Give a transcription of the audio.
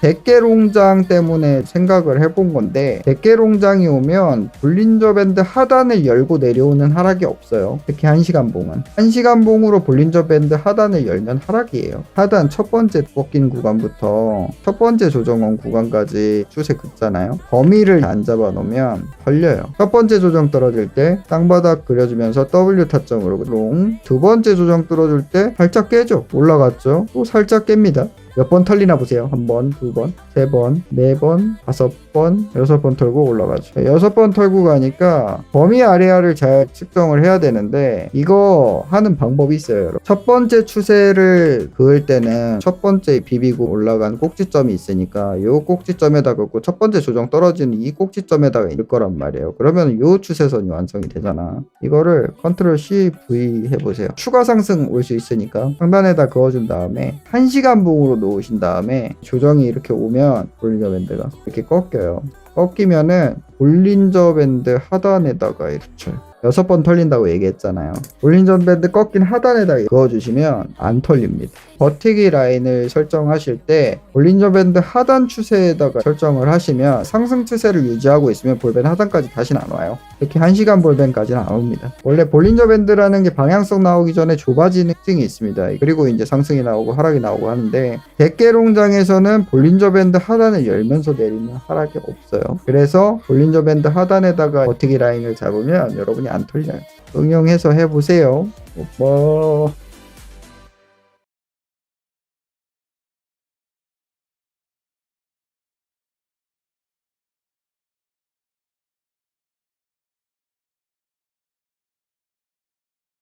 대깨롱장 때문에 생각을 해본 건데 대깨롱장이 오면 볼린저 밴드 하단을 열고 내려오는 하락이 없어요. 특히 1시간 봉은 1시간 봉으로 볼린저 밴드 하단을 열면 하락이에요. 하단 첫 번째 꺾인 구간부터 첫 번째 조정원 구간까지 추세 긋잖아요. 범위를 안 잡아 놓으면 걸려요. 첫 번째 조정 떨어질 때 땅바닥 그려주면서 W 타점으로 롱. 두 번째 조정 떨어질 때 살짝 깨죠. 올라갔죠. 또 살짝 깹니다. 몇 번 털리나 보세요. 한 번, 두 번, 세 번, 네 번, 다섯 번, 여섯 번 털고 올라가죠. 여섯 번 털고 가니까 범위 아래아를 잘 측정을 해야 되는데 이거 하는 방법이 있어요. 첫 번째 추세를 그을 때는 첫 번째 비비고 올라간 꼭지점이 있으니까 요 꼭지점에다 긋고 첫 번째 조정 떨어지는 이 꼭지점에다가 일 거란 말이에요. 그러면 요 추세선이 완성이 되잖아. 이거를 컨트롤 C V 해보세요. 추가 상승 올 수 있으니까 상단에다 그어준 다음에 1시간 봉으로 놓으신 다음에 조정이 이렇게 오면 볼린저 밴드가 이렇게 꺾여요. 꺾이면은 볼린저 밴드 하단에다가 이렇게. 여섯 번 털린다고 얘기했잖아요. 볼린저 밴드 꺾인 하단에다 그어주시면 안 털립니다. 버티기 라인을 설정하실 때 볼린저 밴드 하단 추세에다가 설정을 하시면 상승 추세를 유지하고 있으면 볼벤 하단까지 다시는 안 와요. 특히 1시간 볼벤까지는 안 옵니다. 원래 볼린저 밴드라는 게 방향성 나오기 전에 좁아지는 특징이 있습니다. 그리고 이제 상승이 나오고 하락이 나오고 하는데 대깨롱장에서는 볼린저 밴드 하단을 열면서 내리는 하락이 없어요. 그래서 볼린저 밴드 하단에다가 버티기 라인을 잡으면 여러분이 안 털려요. 응용해서 해보세요. 뭐